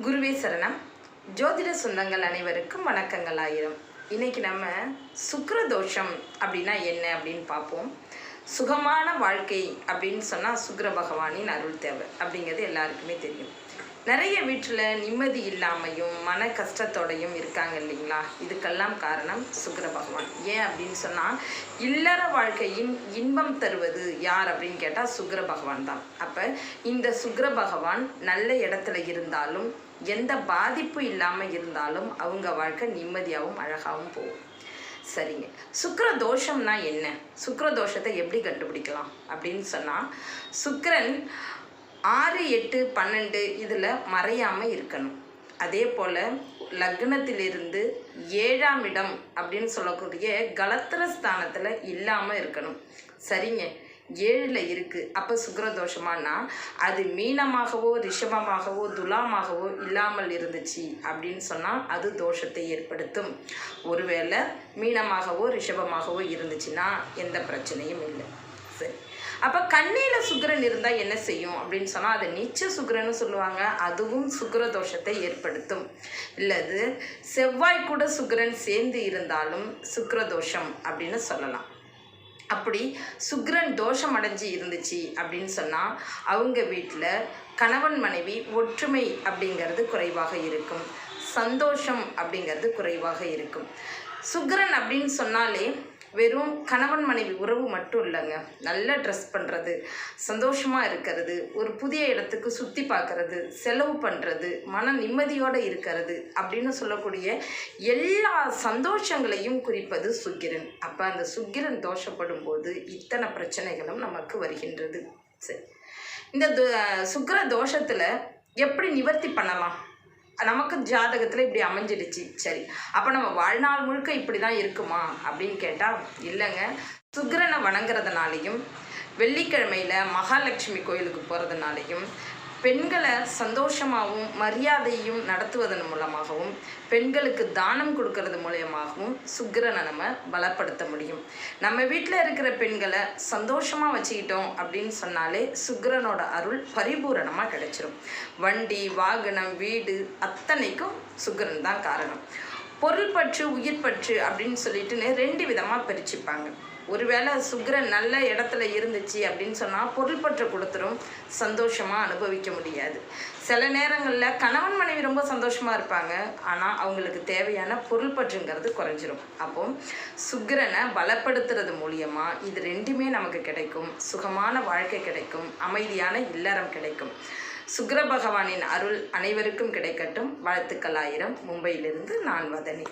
குருவே சரணம். ஜோதிட சொந்தங்கள் அனைவருக்கும் வணக்கங்கள் ஆயிரம். இன்னைக்கு நம்ம சுக்கிரதோஷம் அப்படின்னா என்ன அப்படின்னு பார்ப்போம். சுகமான வாழ்க்கை அப்படின்னு சொன்னால் சுக்ர பகவானின் அருள் தேவை அப்படிங்கிறது எல்லாருக்குமே தெரியும். நிறைய வீட்டில் நிம்மதி இல்லாமையும் மன கஷ்டத்தோடையும் இருக்காங்க இல்லைங்களா? இதுக்கெல்லாம் காரணம் சுக்கர பகவான். ஏன் அப்படின்னு சொன்னால் இல்லற வாழ்க்கையின் இன்பம் தருவது யார் அப்படின்னு கேட்டால் சுக்கர பகவான் தான். அப்போ இந்த சுக்கர பகவான் நல்ல இடத்துல இருந்தாலும் எந்த பாதிப்பு இல்லாமல் இருந்தாலும் அவங்க வாழ்க்கை நிம்மதியாகவும் அழகாகவும் போகும். சரிங்க. சுக்கர தோஷம்னா என்ன? சுக்கர தோஷத்தை எப்படி கண்டுபிடிக்கலாம் அப்படின்னு சொன்னால் சுக்கரன் ஆறு எட்டு பன்னெண்டு இதில் மறையாமல் இருக்கணும். அதே போல் லக்னத்திலிருந்து ஏழாம் இடம் அப்படின்னு சொல்லக்கூடிய கலத்திர ஸ்தானத்தில் இல்லாமல் இருக்கணும். சரிங்க. ஏழில் இருக்குது அப்போ சுக்கிரதோஷமானா அது மீனமாகவோ ரிஷபமாகவோ துலாமாகவோ இல்லாமல் இருந்துச்சு அப்படின்னு சொன்னால் அது தோஷத்தை ஏற்படுத்தும். ஒருவேளை மீனமாகவோ ரிஷபமாகவோ இருந்துச்சுன்னா எந்த பிரச்சனையும் இல்லை. சரி. அப்போ கண்ணியில் சுக்கரன் இருந்தால் என்ன செய்யும்? அப்படின்னு சொன்னால் அதை நீச்ச சுக்கரன்னு சொல்லுவாங்க. அதுவும் சுக்கர தோஷத்தை ஏற்படுத்தும். இல்லது செவ்வாய் கூட சுக்கரன் சேர்ந்து இருந்தாலும் சுக்கர தோஷம் அப்படின்னு சொல்லலாம். அப்படி சுக்ரன் தோஷம் அடைஞ்சு இருந்துச்சு அப்படின்னு சொன்னால் அவங்க வீட்டில் கணவன் மனைவி ஒற்றுமை அப்படிங்கிறது குறைவாக இருக்கும். சந்தோஷம் அப்படிங்கிறது குறைவாக இருக்கும். சுக்ரன் அப்படின்னு சொன்னாலே வெறும் கணவன் மனைவி உறவு மட்டும் இல்லைங்க. நல்ல ட்ரெஸ் பண்ணுறது சந்தோஷமாக இருக்கிறது ஒரு புதிய இடத்துக்கு சுற்றி பார்க்கறது செலவு பண்ணுறது மன நிம்மதியோடு இருக்கிறது அப்படின்னு சொல்லக்கூடிய எல்லா சந்தோஷங்களையும் குறிப்பது சுக்கிரன். அப்போ அந்த சுக்கிரன் தோஷப்படும் போது இத்தனை பிரச்சனைகளும் நமக்கு வருகின்றது. சரி. இந்த து- சுக்கிர தோஷத்தில் எப்படி நிவர்த்தி பண்ணலாம்? நமக்கு ஜாதகத்தில் இப்படி அமைஞ்சிடுச்சு. சரி அப்போ நம்ம வாழ்நாள் முழுக்க இப்படி தான் இருக்குமா? அப்படின்னு கேட்டால் இல்லைங்க. சுக்கிரனை வணங்குறதுனாலையும் வெள்ளிக்கிழமையில் மகாலட்சுமி கோயிலுக்கு போகிறதுனாலையும் பெண்களை சந்தோஷமாகவும் மரியாதையும் நடத்துவதன் மூலமாகவும் பெண்களுக்கு தானம் கொடுக்கறது மூலியமாகவும் சுக்கிரனை நம்ம பலப்படுத்த முடியும். நம்ம வீட்டில் இருக்கிற பெண்களை சந்தோஷமாக வச்சுக்கிட்டோம் அப்படின்னு சொன்னாலே சுக்கிரனோட அருள் பரிபூரணமாக கிடைச்சிரும். வண்டி வாகனம் வீடு அத்தனைக்கும் சுக்கிரன் தான் காரணம். பொருள் பற்று உயிர் பற்று அப்படின்னு சொல்லிட்டுன்னு ரெண்டு விதமாக பிரிச்சுப்பாங்க. ஒருவேளை சுக்கரன் நல்ல இடத்துல இருந்துச்சு அப்படின்னு சொன்னால் பொருள் பற்று கொடுத்துரும் சந்தோஷமாக அனுபவிக்க முடியாது. சில நேரங்களில் கணவன் மனைவி ரொம்ப சந்தோஷமாக இருப்பாங்க. ஆனால் அவங்களுக்கு தேவையான பொருள் பற்றுங்கிறது குறைஞ்சிரும். அப்போ சுக்கரனை பலப்படுத்துறது மூலியமாக இது ரெண்டுமே நமக்கு கிடைக்கும். சுகமான வாழ்க்கை கிடைக்கும். அமைதியான இல்லறம் கிடைக்கும். சுக்கிர பகவானின் அருள் அனைவருக்கும் கிடைக்கட்டும். வாழ்த்துக்கள் ஆயிரம் மும்பையிலிருந்து நான் வதனி.